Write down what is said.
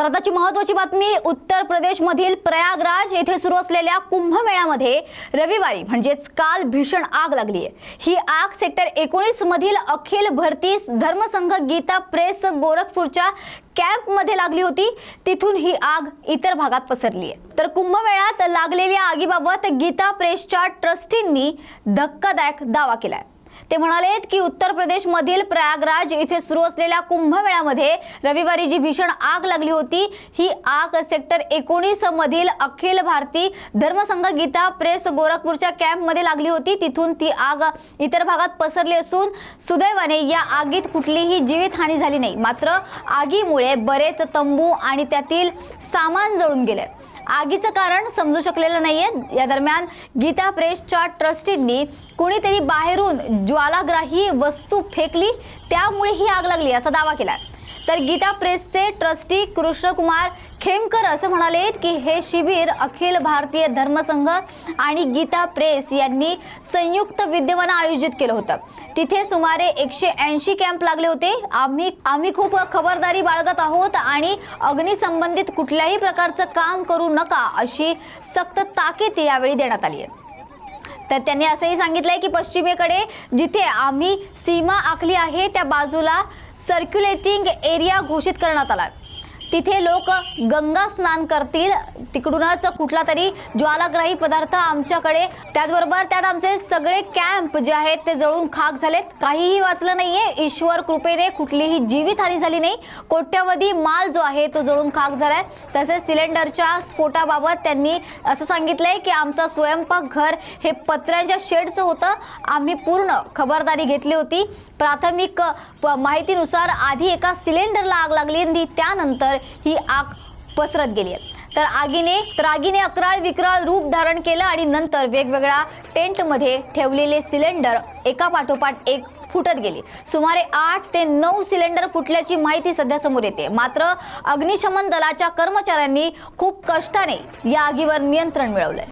तर आताची महत्वाची बातमी उत्तर प्रदेशमधील प्रयागराज येथे सुरू असलेल्या कुंभमेळ्यामध्ये रविवारी म्हणजेच काल भीषण आग लागली आहे ही आग सेक्टर एकोणीस मधील अखिल भरती धर्मसंघ गीता प्रेस गोरखपूरच्या कॅम्पमध्ये लागली होती. तिथून ही आग इतर भागात पसरली आहे तर कुंभमेळ्यात लागलेल्या आगीबाबत गीता प्रेसच्या ट्रस्टींनी धक्कादायक दावा केलाय. ते म्हणाले की उत्तर प्रदेशमधील प्रयागराज इथे सुरू असलेल्या कुंभमेळ्यामध्ये रविवारी जी भीषण आग लागली होती ही आग सेक्टर एकोणीस मधील अखिल भारतीय धर्मसंघ गीता प्रेस गोरखपूरच्या कॅम्पमध्ये लागली होती. तिथून ती आग इतर भागात पसरली असून सुदैवाने या आगीत कुठलीही जीवितहानी झाली नाही. मात्र आगीमुळे बरेच तंबू आणि त्यातील सामान जळून गेले. आगीचं कारण समजू शकलेलं नाहीये. या दरम्यान गीता प्रेसच्या ट्रस्टींनी कुणीतरी बाहेरून ज्वालाग्राही वस्तू फेकली त्यामुळे ही आग लागली असा दावा केला तर गीता प्रेसचे ट्रस्टी कृष्णकुमार खेमकर असं म्हणाले की हे शिबिर अखिल भारतीय धर्मसंघ आणि गीता प्रेस यांनी संयुक्त विद्यमानं आयोजित केलं होतं. तिथे सुमारे एकशे ऐंशी कॅम्प लागले होते. आम्ही आम्ही खूप खबरदारी बाळगत आहोत आणि अग्निसंबंधित कुठल्याही प्रकारचं काम करू नका अशी सक्त ताकीद यावेळी देण्यात आली आहे. तर त्यांनी असंही सांगितलंय की पश्चिमेकडे जिथे आम्ही सीमा आखली आहे त्या बाजूला सर्क्युलेटिंग एरिया घोषित करण्यात आला तिथे लोक गंगा स्नान करतील. तिकडूनच कुठला तरी ज्वालाग्राही पदार्थ आमच्याकडे. त्याचबरोबर त्यात आमचे सगळे कॅम्प जे आहेत ते जळून खाक झालेत. काहीही वाचलं नाहीये. ईश्वर कृपेने कुठलीही जीवितहानी झाली नाही. कोट्यवधी माल जो आहे तो जळून खाक झालाय. तसेच सिलेंडरच्या स्फोटाबाबत त्यांनी असं सांगितलंय की आमचं स्वयंपाक घर हे पत्र्यांच्या शेडचं होतं. आम्ही पूर्ण खबरदारी घेतली होती. प्राथमिक प- माहितीनुसार आधी एका सिलेंडरला आग लागली आणि त्यानंतर ही आग पसरत गेली आहे. तर आगीने तर आगीने अकराळ विक्राळ रूप धारण केलं आणि नंतर वेगवेगळ्या टेंटमध्ये ठेवलेले सिलेंडर एका पाठोपाठ एक फुटत गेले. सुमारे आठ ते नऊ सिलेंडर फुटल्याची माहिती सध्या समोर येते. मात्र अग्निशमन दलाच्या कर्मचाऱ्यांनी खूप कष्टाने या आगीवर नियंत्रण मिळवलंय.